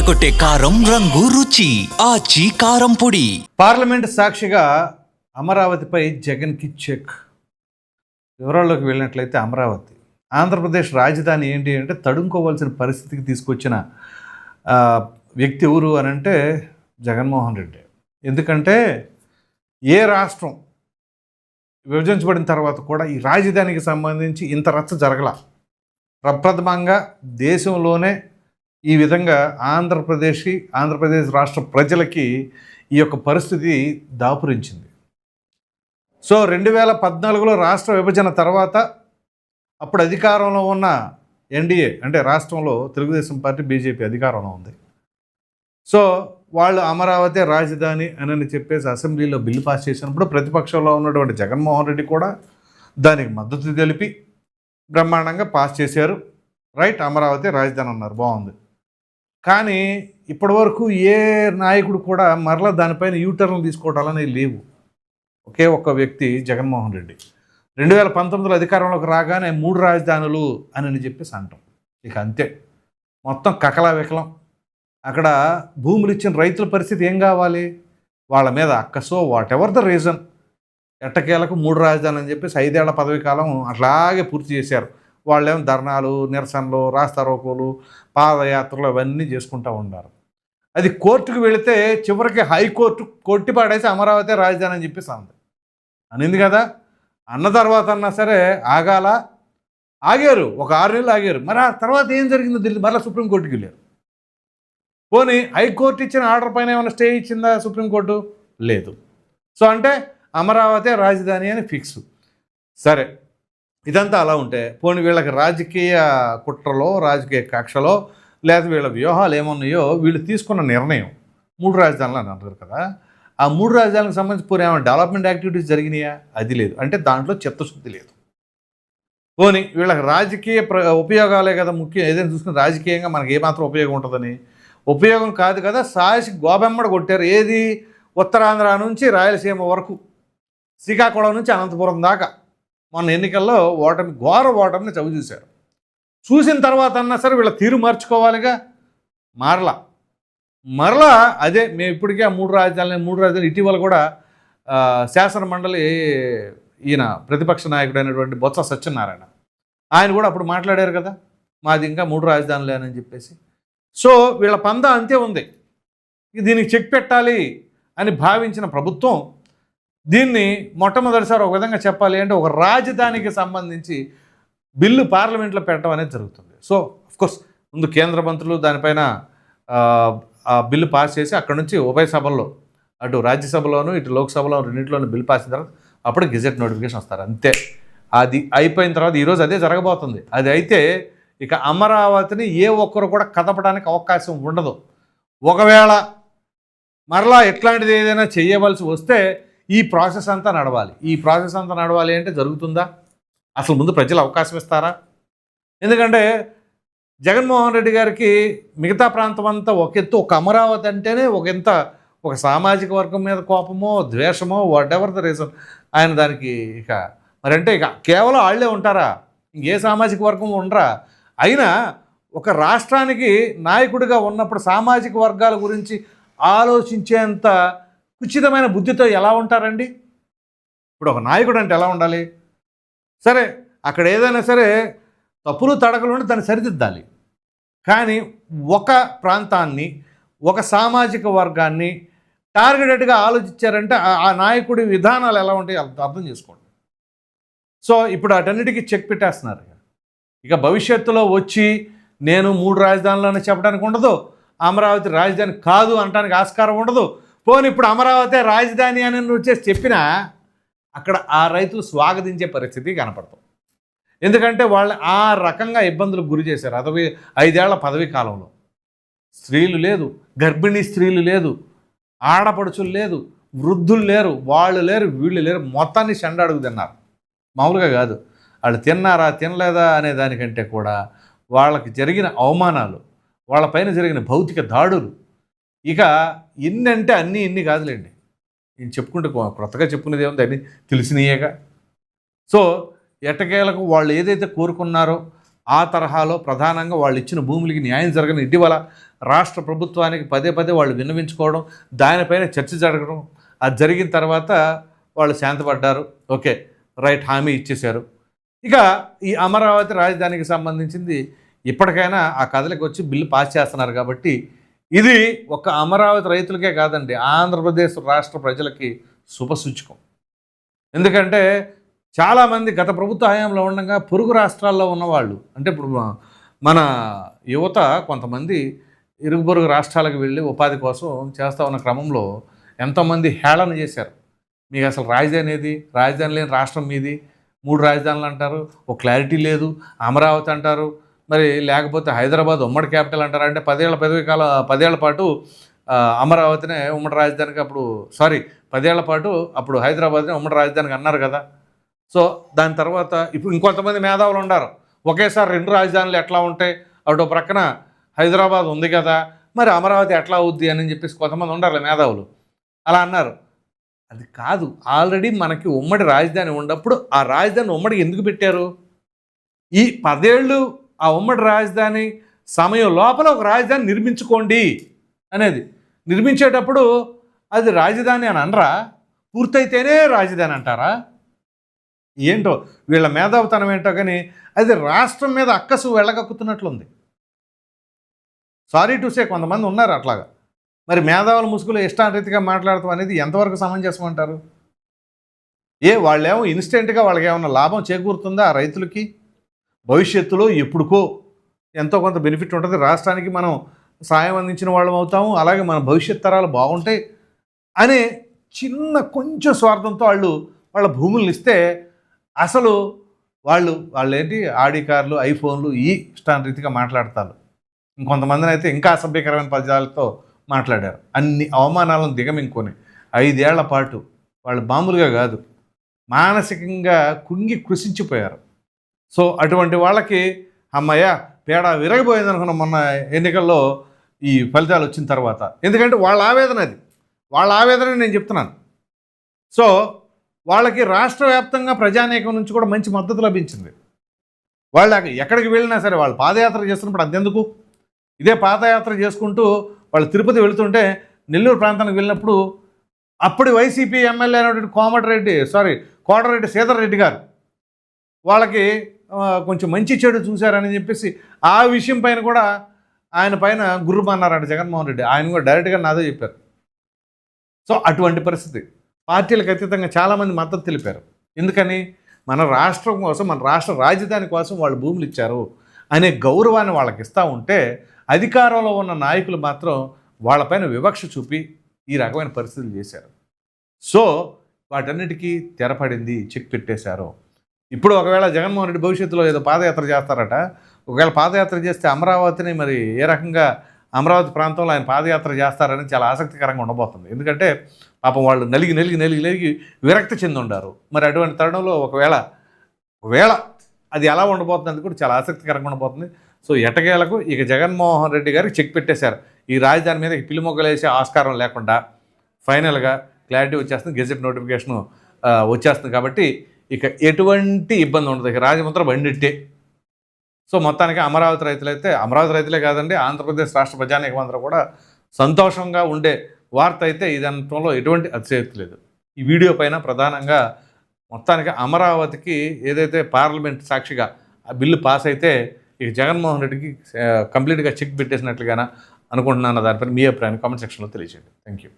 అదరకొట్టే కారం రంగు రుచి ఆచి కారం పొడి. పార్లమెంట్ సాక్షిగా అమరావతిపై జగన్కి చెక్. వివరాల్లోకి వెళ్ళినట్లయితే అమరావతి. ఆంధ్రప్రదేశ్ రాజధాని ఏంటి అంటే తడుముకోవాల్సిన పరిస్థితికి తీసుకొచ్చిన వ్యక్తి ఎవరు అని అంటే జగన్మోహన్ రెడ్డి. ఎందుకంటే ఏ రాష్ట్రం విభజించబడిన తర్వాత కూడా ఈ రాజధానికి సంబంధించి ఇంత రచ్చ జరగల. ప్రప్రథమంగా దేశంలోనే ఈ విధంగా ఆంధ్రప్రదేశ్ ఆంధ్రప్రదేశ్ రాష్ట్ర ప్రజలకి ఈ యొక్క పరిస్థితి దాపురించింది. సో రెండు వేల పద్నాలుగులో రాష్ట్ర విభజన తర్వాత అప్పుడు అధికారంలో ఉన్న ఎన్డీఏ అంటే రాష్ట్రంలో తెలుగుదేశం పార్టీ బీజేపీ అధికారంలో ఉంది. సో వాళ్ళు అమరావతి రాజధాని అని చెప్పేసి అసెంబ్లీలో బిల్లు పాస్ చేసినప్పుడు ప్రతిపక్షంలో ఉన్నటువంటి జగన్మోహన్ రెడ్డి కూడా దానికి మద్దతు తెలిపి బ్రహ్మాండంగా పాస్ చేశారు. రైట్ అమరావతి రాజధాని అన్నారు. బాగుంది. కానీ ఇప్పటివరకు ఏ నాయకుడు కూడా మరలా దానిపైన యూటర్న్ తీసుకోవటాలనే లేవు. ఒకే ఒక్క వ్యక్తి జగన్మోహన్ రెడ్డి. రెండు వేల పంతొమ్మిదిలో అధికారంలోకి రాగానే మూడు రాజధానులు అని చెప్పేసి అంటాం. ఇక అంతే. మొత్తం కకలా వికలం. అక్కడ భూములు ఇచ్చిన రైతుల పరిస్థితి ఏం కావాలి? వాళ్ళ మీద అక్కసో వాట్ ఎవర్ ద రీజన్? ఎట్టకేలకు మూడు రాజధానులు అని చెప్పేసి ఐదేళ్ళ పదవి కాలం అట్లాగే పూర్తి చేశారు. వాళ్ళేమో ధర్నాలు నిరసనలు రాస్తారోకోలు పాదయాత్రలు అవన్నీ చేసుకుంటూ ఉన్నారు అది కోర్టుకు వెళితే చివరికి హైకోర్టు కొట్టి పాడేసి అమరావతి రాజధాని అని చెప్పేసి అంది. అనింది కదా? అన్న తర్వాత అన్నా సరే ఆగాల. ఆగారు. ఒక ఆరు నెలలు ఆగారు. మరి ఆ తర్వాత ఏం జరిగిందో తెలియదు. మరలా సుప్రీంకోర్టుకి వెళ్ళారు. పోనీ హైకోర్టు ఇచ్చిన ఆర్డర్ పైన ఏమైనా స్టే ఇచ్చిందా సుప్రీంకోర్టు లేదు. సో అంటే అమరావతి రాజధాని అని ఫిక్స్. సరే. ఇదంతా అలా ఉంటే పోనీ వీళ్ళకి రాజకీయ కుట్రలో రాజకీయ కక్షలో లేదా వీళ్ళ వ్యూహాలు ఏమున్నాయో వీళ్ళు తీసుకున్న నిర్ణయం. మూడు రాజధానులు అని అంటారు కదా. ఆ మూడు రాజధానులకు సంబంధించి పోనీ ఏమైనా డెవలప్మెంట్ యాక్టివిటీస్ జరిగినాయా? అది లేదు. అంటే దాంట్లో చిత్తశుద్ధి లేదు. పోనీ వీళ్ళకి రాజకీయ ప్ర ఉపయోగాలే కదా ముఖ్యం. ఏదైనా చూసుకుని రాజకీయంగా మనకి ఏమాత్రం ఉపయోగం ఉంటుందని. ఉపయోగం కాదు కదా. సాహసి గోబెమ్మడ కొట్టారు. ఏది? ఉత్తరాంధ్ర నుంచి రాయలసీమ వరకు. శ్రీకాకుళం నుంచి అనంతపురం దాకా. మొన్న ఎన్నికల్లో ఓటమి ఘోర ఓటమిని చవి చూశారు. చూసిన తర్వాత అన్నా సరే వీళ్ళ తీరు మార్చుకోవాలిగా? మారలా. మరలా అదే మేము ఇప్పటికే ఆ మూడు రాజధానులు మూడు రాజధానులు ఇటీవల కూడా శాసన మండలి ఈయన ప్రతిపక్ష నాయకుడు అయినటువంటి బొత్స సత్యనారాయణ. ఆయన కూడా అప్పుడు మాట్లాడారు కదా మాది ఇంకా మూడు రాజధానులేనని చెప్పేసి. సో వీళ్ళ పంద అంతే ఉంది. దీనికి చెక్ పెట్టాలి అని భావించిన ప్రభుత్వం దీన్ని మొట్టమొదటిసారి ఒక విధంగా చెప్పాలి అంటే ఒక రాజధానికి సంబంధించి బిల్లు పార్లమెంట్లో పెట్టడం అనేది జరుగుతుంది. సో అఫ్కోర్స్ ముందు కేంద్ర మంత్రులు దానిపైన ఆ, ఆ బిల్లు పాస్ చేసి అక్కడ నుంచి ఉభయ సభల్లో అటు రాజ్యసభలోను ఇటు లోక్సభలో రెండింటిలోనూ బిల్లు పాస్ అయిన తర్వాత అప్పుడు గెజెట్ నోటిఫికేషన్ వస్తారు. అంతే. అది అయిపోయిన తర్వాత ఈరోజు అదే జరగబోతుంది. అది అయితే ఇక అమరావతిని ఏ ఒక్కరు కూడా కదపడానికి అవకాశం ఉండదు. ఒకవేళ మరలా ఎట్లాంటిది ఏదైనా చేయవలసి వస్తే ఈ ప్రాసెస్ అంతా నడవాలి. ఈ ప్రాసెస్ అంతా నడవాలి అంటే జరుగుతుందా? అసలు ముందు ప్రజలు అవకాశం ఇస్తారా? ఎందుకంటే జగన్మోహన్ రెడ్డి గారికి మిగతా ప్రాంతం అంతా ఒక ఎత్తు ఒక అమరావతి అంటేనే ఒక ఎంత ఒక సామాజిక వర్గం మీద కోపమో ద్వేషమో వాట్ ఎవర్ ద రీజన్ ఆయన దానికి ఇక మరంటే ఇక కేవలం వాళ్ళే ఉంటారా? ఇంకే సామాజిక వర్గం ఉండరా? అయినా ఒక రాష్ట్రానికి నాయకుడిగా ఉన్నప్పుడు సామాజిక వర్గాల గురించి ఆలోచించేంత ఉచితమైన బుద్ధితో ఎలా ఉంటారండి? ఇప్పుడు ఒక నాయకుడు అంటే ఎలా ఉండాలి? సరే అక్కడ ఏదైనా సరే తప్పులు తడకలు ఉంటే దాన్ని సరిదిద్దాలి. కానీ ఒక ప్రాంతాన్ని ఒక సామాజిక వర్గాన్ని టార్గెటెడ్గా ఆలోచించారంటే ఆ- నాయకుడి విధానాలు ఎలా ఉంటాయి అర్థం అర్థం చేసుకోండి. సో ఇప్పుడు అటన్నిటికీ చెక్ పెట్టేస్తున్నారు ఇక. ఇక భవిష్యత్తులో వచ్చి నేను మూడు రాజధానులను చెప్పడానికి ఉండదు అమరావతి రాజధాని కాదు అనడానికి ఆస్కారం ఉండదు పోనీ ఇప్పుడు అమరావతి రాజధాని అని నువ్వు వచ్చేసి చెప్పినా అక్కడ ఆ రైతులు స్వాగతించే పరిస్థితి కనపడతాం. ఎందుకంటే వాళ్ళు ఆ రకంగా ఇబ్బందులకు గురి చేశారు. అదవి ఐదేళ్ళ పదవి కాలంలో. స్త్రీలు లేదు గర్భిణీ స్త్రీలు లేదు ఆడపడుచులు లేదు వృద్ధులు లేరు వాళ్ళు లేరు వీళ్ళు లేరు. మొత్తాన్ని చెండాడుగు తిన్నారు. మామూలుగా కాదు. వాళ్ళు తిన్నారా తినలేదా అనే దానికంటే కూడా వాళ్ళకి జరిగిన అవమానాలు వాళ్ళపైన జరిగిన భౌతిక దాడులు ఇక ఇన్ని అంటే అన్నీ ఇన్ని కాదులేండి. నేను చెప్పుకుంటే కొత్తగా చెప్పుకునేది ఏముంది? అన్నీ తెలిసినయేగా. సో ఎట్టకేలకు వాళ్ళు ఏదైతే కోరుకున్నారో ఆ తరహాలో ప్రధానంగా వాళ్ళు ఇచ్చిన భూములకి న్యాయం జరగని ఇటీవల రాష్ట్ర ప్రభుత్వానికి పదే పదే వాళ్ళు విన్నవించుకోవడం దానిపైన చర్చ జరగడం అది జరిగిన తర్వాత వాళ్ళు శాంతపడ్డారు. ఓకే రైట్ హామీ ఇచ్చేశారు. ఇక ఈ అమరావతి రాజధానికి సంబంధించింది ఇప్పటికైనా ఆ కథలకు వచ్చి బిల్లు పాస్ చేస్తున్నారు కాబట్టి ఇది ఒక అమరావతి రైతులకే కాదండి ఆంధ్రప్రదేశ్ రాష్ట్ర ప్రజలకి శుభసూచకం ఎందుకంటే చాలామంది గత ప్రభుత్వ హయాంలో ఉండగా పొరుగు రాష్ట్రాల్లో ఉన్నవాళ్ళు అంటే ఇప్పుడు మన యువత కొంతమంది ఇరుగు పొరుగు రాష్ట్రాలకు వెళ్ళి ఉపాధి కోసం చేస్తూ ఉన్న క్రమంలో ఎంతోమంది హేళన చేశారు. మీకు అసలు రాజధాని ఏది? రాజధాని లేని రాష్ట్రం మీది? మూడు రాజధానులు అంటారు ఒక క్లారిటీ లేదు అమరావతి అంటారు మరి లేకపోతే హైదరాబాద్ ఉమ్మడి క్యాపిటల్ అంటారు? అంటే పదేళ్ళ పదవి కాలం పదేళ్ళ పాటు అమరావతినే ఉమ్మడి రాజధానికి అప్పుడు సారీ పదేళ్ళ పాటు అప్పుడు హైదరాబాద్ని ఉమ్మడి రాజధానికి అన్నారు కదా. సో దాని తర్వాత ఇప్పుడు ఇంకొంతమంది మేధావులు ఉన్నారు ఒకేసారి రెండు రాజధానులు ఎట్లా ఉంటాయి? అటు ప్రక్కన హైదరాబాద్ ఉంది కదా మరి అమరావతి ఎట్లా అవుద్ది అని చెప్పేసి కొంతమంది ఉండాలి మేధావులు. అలా అన్నారు. అది కాదు ఆల్రెడీ మనకి ఉమ్మడి రాజధాని ఉన్నప్పుడు ఆ రాజధాని ఉమ్మడి ఎందుకు పెట్టారు? ఈ పదేళ్ళు ఆ ఉమ్మడి రాజధాని సమయం లోపల ఒక రాజధాని నిర్మించుకోండి అనేది. నిర్మించేటప్పుడు అది రాజధాని అని అనరా? పూర్తయితేనే రాజధాని అంటారా? ఏంటో వీళ్ళ మేధావితనం ఏంటో కానీ అది రాష్ట్రం మీద అక్కసు వెళ్ళగక్కుతున్నట్లుంది. సారీ టు సే కొంతమంది ఉన్నారు అట్లాగా. మరి మేధావుల ముసుగులు ఇష్టారీతిగా మాట్లాడతాం అనేది ఎంతవరకు సమంజసం అంటారు? ఏ వాళ్ళేమో ఇన్స్టెంట్గా వాళ్ళకి ఏమన్నా లాభం చేకూరుతుందా ఆ రైతులకి? భవిష్యత్తులో ఎప్పుడుకో ఎంతో కొంత బెనిఫిట్ ఉంటుంది. రాష్ట్రానికి మనం సాయం అందించిన వాళ్ళం అవుతాము. అలాగే మన భవిష్యత్ తరాలు బాగుంటాయి అనే చిన్న కొంచెం స్వార్థంతో వాళ్ళు వాళ్ళ భూములను ఇస్తే అసలు వాళ్ళు వాళ్ళు ఏంటి ఆడి కార్లు ఐఫోన్లు ఈ ఇష్టాన్ రీతిగా మాట్లాడతారు. ఇంకొంతమందిని అయితే ఇంకా అసభ్యకరమైన పదాలతో మాట్లాడారు. అన్ని అవమానాలను దిగమింకొని ఐదేళ్ళ పాటు వాళ్ళు మామూలుగా కాదు మానసికంగా కుంగి కృషించిపోయారు సో అటువంటి వాళ్ళకి అమ్మయ్య పేడ విరగబోయింది అనుకున్న మొన్న ఎన్నికల్లో ఈ ఫలితాలు వచ్చిన తర్వాత. ఎందుకంటే వాళ్ళ ఆవేదన అది. వాళ్ళ ఆవేదన నేను చెప్తున్నాను. సో వాళ్ళకి రాష్ట్ర వ్యాప్తంగా ప్రజానేకం నుంచి కూడా మంచి మద్దతు లభించింది. వాళ్ళకి ఎక్కడికి వెళ్ళినా సరే వాళ్ళు పాదయాత్ర చేస్తున్నప్పుడు అంతెందుకు? ఇదే పాదయాత్ర చేసుకుంటూ వాళ్ళు తిరుపతి వెళుతుంటే నెల్లూరు ప్రాంతానికి వెళ్ళినప్పుడు అప్పుడు వైసీపీ ఎమ్మెల్యే అయినటువంటి కోమటిరెడ్డి సారీ కోటరెడ్డి సీతారెడ్డి రెడ్డి గారు వాళ్ళకి కొంచెం మంచి చెడు చూశారని చెప్పేసి ఆ విషయం పైన కూడా ఆయన పైన గుర్రుమన్నారంట జగన్మోహన్ రెడ్డి. ఆయన కూడా డైరెక్ట్గా నాదో చెప్పారు. సో అటువంటి పరిస్థితి. పార్టీలకు అతీతంగా చాలామంది మద్దతు తెలిపారు. ఎందుకని? మన రాష్ట్రం కోసం మన రాష్ట్ర రాజధాని కోసం వాళ్ళు భూములు ఇచ్చారు అనే గౌరవాన్ని వాళ్ళకి ఇస్తూ ఉంటే అధికారంలో ఉన్న నాయకులు మాత్రం వాళ్ళపైన వివక్ష చూపి ఈ రకమైన పరిస్థితులు చేశారు. సో వాటన్నిటికీ తెరపడింది చెక్ పెట్టేశారు. ఇప్పుడు ఒకవేళ జగన్మోహన్ రెడ్డి భవిష్యత్తులో ఏదో పాదయాత్ర చేస్తారట ఒకవేళ పాదయాత్ర చేస్తే అమరావతిని మరి ఏ రకంగా అమరావతి ప్రాంతంలో ఆయన పాదయాత్ర చేస్తారని చాలా ఆసక్తికరంగా ఉండబోతుంది. ఎందుకంటే పాపం వాళ్ళు నలిగి నలిగి నలిగి నలిగి విరక్తి చెంది ఉండారు మరి అటువంటి తరుణంలో ఒకవేళ ఒకవేళ అది ఎలా ఉండబోతుంది కూడా చాలా ఆసక్తికరంగా ఉండబోతుంది. సో ఎటకేలకు ఇక జగన్మోహన్ రెడ్డి గారికి చెక్ పెట్టేశారు. ఈ రాజధాని మీద పిల్లి వేసే ఆస్కారం లేకుండా ఫైనల్గా క్లారిటీ వచ్చేస్తుంది. గెజెట్ నోటిఫికేషన్ వచ్చేస్తుంది. కాబట్టి ఇక ఎటువంటి ఇబ్బంది ఉండదు. ఇక రాజమంత్రం బండిట్టే సో మొత్తానికి అమరావతి రైతులైతే అమరావతి రైతులే కాదండి ఆంధ్రప్రదేశ్ రాష్ట్ర ప్రజానీకం అందరూ కూడా సంతోషంగా ఉండే వార్త అయితే ఇదంతంలో ఎటువంటి అతిశయక్తి లేదు. ఈ వీడియో పైన ప్రధానంగా మొత్తానికి అమరావతికి ఏదైతే పార్లమెంట్ సాక్షిగా ఆ బిల్లు పాస్ అయితే ఇక జగన్మోహన్ రెడ్డికి కంప్లీట్గా చెక్ పెట్టేసినట్లుగానా అనుకుంటున్నాను దానిపైన మీ అభిప్రాయాన్ని కామెంట్ సెక్షన్లో తెలియజేయండి. Thank you